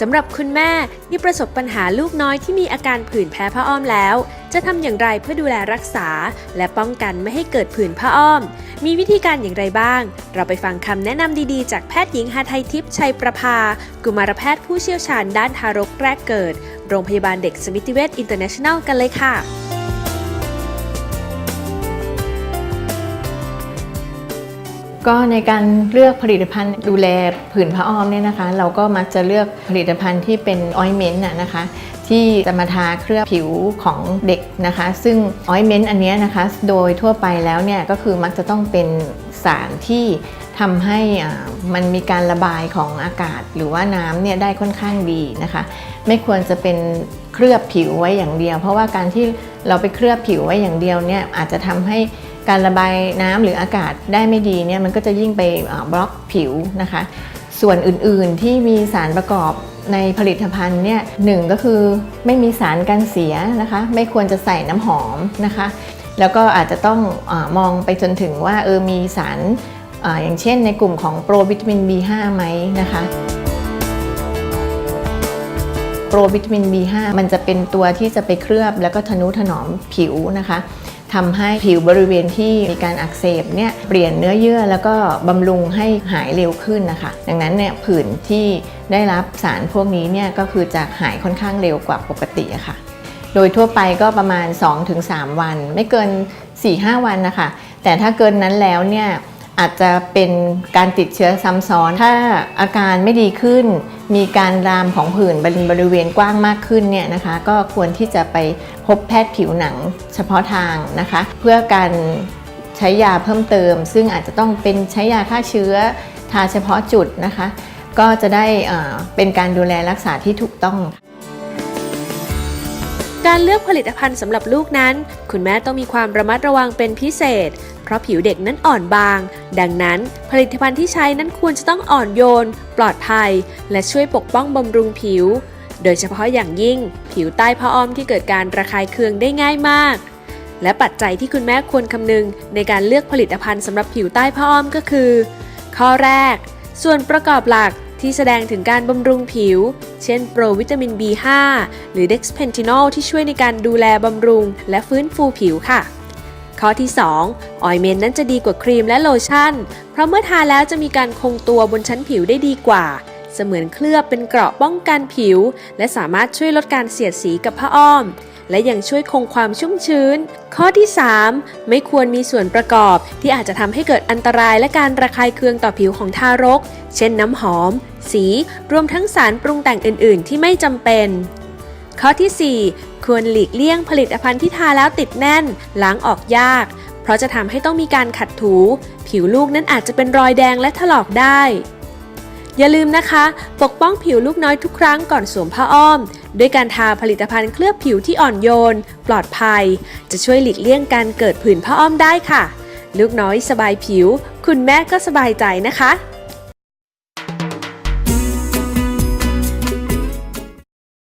สำหรับคุณแม่ที่ประสบปัญหาลูกน้อยที่มีอาการผื่นแพ้ผ้าอ้อมแล้ว จะทำอย่างไรเพื่อดูแลรักษา และป้องกันไม่ให้เกิดผื่นผ้าอ้อม มีวิธีการอย่างไรบ้าง เราไปฟังคำแนะนำดีๆ จากแพทย์หญิงฮาไทยทิพย์ชัยประภา กุมารแพทย์ผู้เชี่ยวชาญด้านทารกแรกเกิด โรงพยาบาลเด็กสมิติเวชอินเตอร์เนชั่นแนลกันเลยค่ะ ก็ในการเลือกผลิตภัณฑ์ดูแลผื่นผ้าอ้อมเนี่ยนะคะ เราก็มักจะเลือกผลิตภัณฑ์ที่เป็นออยเมนต์นะคะ ที่จะมาทาเคลือบผิวของเด็กนะคะ ซึ่งออยเมนต์อันเนี้ยนะคะ โดยทั่วไปแล้วเนี่ยก็คือมักจะต้องเป็นสารที่ทำให้อ่ามันมีการระบายของอากาศหรือว่าน้ำเนี่ยได้ค่อนข้างดีนะคะ ไม่ควรจะเป็นเคลือบผิวไว้อย่างเดียว เพราะว่าการที่เราไปเคลือบผิวไว้อย่างเดียวเนี่ยอาจจะทำให้ การระบายน้ำหรืออากาศได้ไม่ดีเนี่ยมันก็จะยิ่งไปบล็อกผิวนะคะ ส่วนอื่นๆที่มีสารประกอบในผลิตภัณฑ์เนี่ยหนึ่งก็คือไม่มีสารกันเสียนะคะ ไม่ควรจะใส่น้ำหอมนะคะ แล้วก็อาจจะต้องอมองไปจนถึงว่าเออมีสารออย่างเช่นในกลุ่มของโปรวิตามิน B5 ไหมนะคะโปรวิตามิน B5 มันจะเป็นตัวที่จะไปเคลือบแล้วก็ทนุถนอมผิวนะคะ ทำให้ผิวบริเวณที่มีการอักเสบเนี่ยเปลี่ยนเนื้อเยื่อแล้วก็บำรุงให้หายเร็วขึ้นนะคะ ดังนั้นเนี่ยผื่นที่ได้รับสารพวกนี้เนี่ยก็คือจะหายค่อนข้างเร็วกว่าปกติะค่ะ โดยทั่วไปก็ประมาณ 2-3 วัน ไม่เกิน 4-5 วันนะคะ แต่ถ้าเกินนั้นแล้วเนี่ย อาจจะเป็นการติดเชื้อซ้ำซ้อน ถ้าอาการไม่ดีขึ้น มีการรามของผื่นบริเวณกว้างมากขึ้นเนี่ยนะคะ ก็ควรที่จะไปพบแพทย์ผิวหนังเฉพาะทางนะคะ เพื่อการใช้ยาเพิ่มเติม ซึ่งอาจจะต้องเป็นใช้ยาฆ่าเชื้อทาเฉพาะจุดนะคะ ก็จะได้เอ่อเป็นการดูแลรักษาที่ถูกต้อง การเลือกผลิตภัณฑ์สำหรับลูกนั้น คุณแม่ต้องมีความระมัดระวังเป็นพิเศษ เพราะผิวเด็กนั้นอ่อนบาง ดังนั้น ผลิตภัณฑ์ที่ใช้นั้นควรจะต้องอ่อนโยน ปลอดภัย และช่วยปกป้องบำรุงผิว โดยเฉพาะอย่างยิ่ง ผิวใต้ผ้าอ้อมที่เกิดการระคายเคืองได้ง่ายมาก และปัจจัยที่คุณแม่ควรคำนึง ในการเลือกผลิตภัณฑ์สำหรับผิวใต้ผ้าอ้อมก็คือ ข้อแรก ส่วนประกอบหลัก ที่แสดงถึงการบำรุงผิว เช่นโปรวิตามิน B5 หรือ Dexpentinol ที่ช่วยในการดูแลบำรุง และฟื้นฟูผิวค่ะ ข้อที่ 2 ออยเมนนั้นจะดีกว่าครีมและโลชั่น เพราะเมื่อทาแล้วจะมีการคงตัวบนชั้นผิวได้ดีกว่า เสมือนเคลือบเป็นเกราะป้องกันผิว และสามารถช่วยลดการเสียดสีกับผ้าอ้อม และยังช่วยคงความชุ่มชื้น ข้อที่ 3 ไม่ควรมีส่วนประกอบที่อาจจะทำให้เกิดอันตรายและการระคายเคืองต่อผิวของทารก เช่นน้ำหอม สี รวมทั้งสารปรุงแต่งอื่น ๆ ที่ไม่จำเป็น ข้อที่ 4 ควรหลีกเลี่ยงผลิตภัณฑ์ที่ทาแล้วติดแน่น ล้างออกยาก เพราะจะทำให้ต้องมีการขัดถู ผิวลูกนั้นอาจจะเป็นรอยแดงและถลอกได้ อย่าลืมนะคะ ปกป้องผิวลูกน้อยทุกครั้งก่อนสวมผ้าอ้อม ด้วยการทาผลิตภัณฑ์เคลือบผิวที่อ่อนโยน ปลอดภัย จะช่วยหลีกเลี่ยงการเกิดผื่นผ้าอ้อมได้ค่ะ ลูกน้อยสบายผิว คุณแม่ก็สบายใจนะคะ